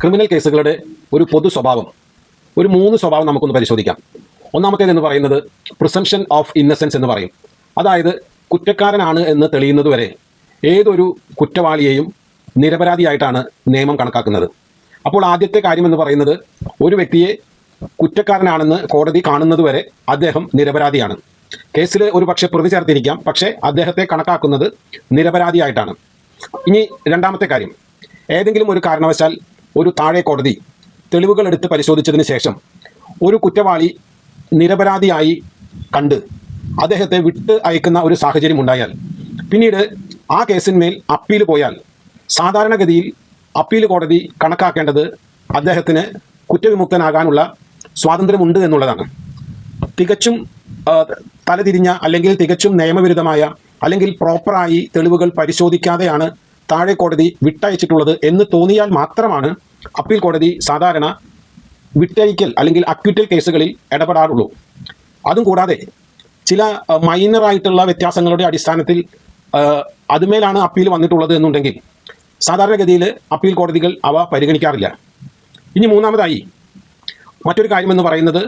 Criminal കേസുകളുടെ ഒരു പൊതു സ്വഭാവം ഒരു മൂന്ന് സ്വഭാവം നമുക്കൊന്ന് പരിശോധിക്കാം. ഒന്നാമത്തേത് എന്ന് പറയുന്നത് പ്രിസംഷൻ ഓഫ് ഇന്നസെൻസ് എന്ന് പറയും. അതായത് കുറ്റക്കാരനാണ് എന്ന് തെളിയുന്നതുവരെ ഏതൊരു കുറ്റവാളിയെയും നിരപരാധിയായിട്ടാണ് നിയമം കണക്കാക്കുന്നത്. അപ്പോൾ ആദ്യത്തെ കാര്യം എന്ന് പറയുന്നത് ഒരു വ്യക്തിയെ കുറ്റക്കാരനാണെന്ന് കോടതി കാണുന്നത് വരെ അദ്ദേഹം നിരപരാധിയാണ്. കേസിൽ ഒരു പക്ഷേ പ്രതി ചേർത്തിരിക്കാം പക്ഷേ അദ്ദേഹത്തെ കണക്കാക്കുന്നത് നിരപരാധിയായിട്ടാണ്. ഇനി രണ്ടാമത്തെ കാര്യം. ഏതെങ്കിലും ഒരു കാരണവശാൽ ഒരു താഴെ കോടതി തെളിവുകൾ എടുത്ത് പരിശോധിച്ചതിന് ശേഷം ഒരു കുറ്റവാളി നിരപരാധിയായി കണ്ട് അദ്ദേഹത്തെ വിട്ട് അയക്കുന്ന ഒരു സാഹചര്യം ഉണ്ടായാൽ പിന്നീട് ആ കേസിന്മേൽ അപ്പീൽ പോയാൽ സാധാരണഗതിയിൽ അപ്പീൽ കോടതി കണക്കാക്കേണ്ടത് അദ്ദേഹത്തിന് കുറ്റവിമുക്തനാകാനുള്ള സ്വാതന്ത്ര്യമുണ്ട് എന്നുള്ളതാണ്. തികച്ചും തലതിരിഞ്ഞ അല്ലെങ്കിൽ തികച്ചും നിയമവിരുദ്ധമായ അല്ലെങ്കിൽ പ്രോപ്പറായി തെളിവുകൾ പരിശോധിക്കാതെയാണ് താഴെ കോടതി വിട്ടയച്ചിട്ടുള്ളത് എന്ന് തോന്നിയാൽ മാത്രമാണ് അപ്പീൽ കോടതി സാധാരണ വിട്ടയക്കൽ അല്ലെങ്കിൽ അക്വിറ്റൽ കേസുകളിൽ ഇടപെടാറുള്ളൂ. അതും കൂടാതെ ചില മൈനറായിട്ടുള്ള വ്യത്യാസങ്ങളുടെ അടിസ്ഥാനത്തിൽ അതുമേലാണ് അപ്പീൽ വന്നിട്ടുള്ളത് എന്നുണ്ടെങ്കിൽ സാധാരണഗതിയിൽ അപ്പീൽ കോടതികൾ അവ പരിഗണിക്കാറില്ല. ഇനി മൂന്നാമതായി മറ്റൊരു കാര്യമെന്ന് പറയുന്നത്